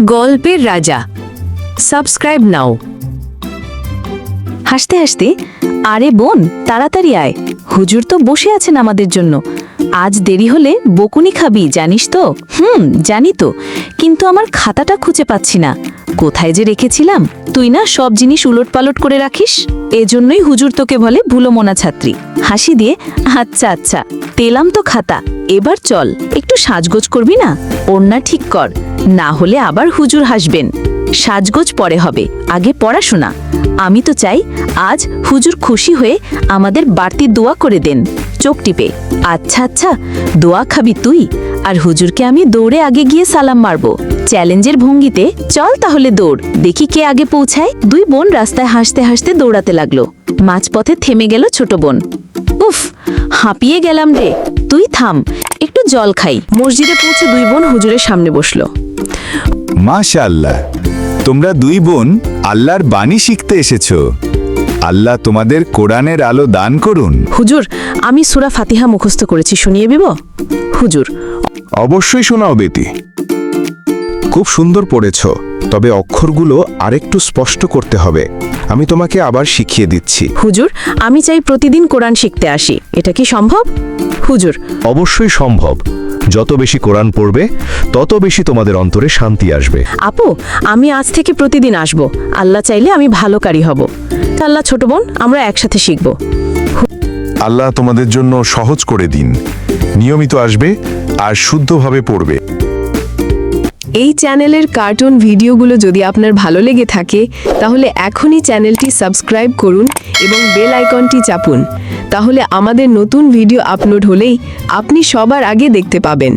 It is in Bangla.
গল্পের রাজা। সাবস্ক্রাইব নাও হাসতে হাসতে, আরে বোন, তাড়াতাড়ি আয়। হুজুর তো বসে আছেন আমাদের জন্য। আজ দেরি হলে বকুনি খাবি, জানিস তো? হুম, জানি তো। কিন্তু আমার খাতাটা খুঁজে পাচ্ছি না। কোথায় যে রেখেছিলাম? তুই না সব জিনিস উলট পালট করে রাখিস। এজন্যই হুজুর তোকে বলে ভুলো মোনা ছাত্রী। হাসি দিয়ে আচ্ছা আচ্ছা পেলাম তো খাতা। এবার চল, একটু সাজগোজ করবি না? ওড়না ঠিক কর। না হলে আবার হুজুর হাসবেন। সাজগোজ পরে হবে। আগে পড়াশোনা। আমি তো চাই আজ হুজুর খুশি হয়ে আমাদের বাড়তি দোয়া করে দেন। চোখ টিপে আচ্ছা আচ্ছা দোয়া খাবি তুই? আর হুজুরকে আমি দৌড়ে আগে গিয়ে সালাম মারবো। চ্যালেঞ্জের ভঙ্গিতে চল তাহলে দৌড়। দেখি কে আগে পৌঁছায়। দুই বোন রাস্তায় হাসতে হাসতে দৌড়াতে লাগল। মাঝপথে থেমে গেল ছোট বোন। উফ, হাঁপিয়ে গেলাম রে। তুই থাম, একটু জল খাই। মসজিদে পৌঁছে দুই বোন হুজুরের সামনে বসল। মাশাআল্লাহ। তোমরা দুই বোন আল্লাহর বাণী শিখতে এসেছ। আল্লাহ তোমাদের কোরআনের আলো দান করুন। হুজুর আমি সুরা ফাতিহা মুখস্থ করেছি শুনিয়ে দিব? হুজুর। অবশ্যই শোনাও বেতি। খুব সুন্দর পড়েছ তবে অক্ষরগুলো আরেকটু স্পষ্ট করতে হবে। আমি তোমাকে আবার শিখিয়ে দিচ্ছি। হুজুর আমি চাই প্রতিদিন কোরআন শিখতে আসি। এটা কি সম্ভব? হুজুর। অবশ্যই সম্ভব। যত বেশি কোরআন পড়বে তত বেশি তোমাদের অন্তরে শান্তি আসবে। আপু আমি আজ থেকে প্রতিদিন আসব। আল্লাহ চাইলে আমি ভালো কারি হব। আল্লাহ ছোট বোন আমরা একসাথে শিখব। আল্লাহ তোমাদের জন্য সহজ করে দিন। নিয়মিত আসবে আর শুদ্ধভাবে পড়বে। এই চ্যানেলের কার্টুন ভিডিওগুলো যদি আপনার ভালো লেগে থাকে তাহলে এখনই চ্যানেলটি সাবস্ক্রাইব করুন এবং বেল আইকনটি চাপুন। তাহলে আমাদের নতুন ভিডিও আপলোড হলেই আপনি সবার আগে দেখতে পাবেন।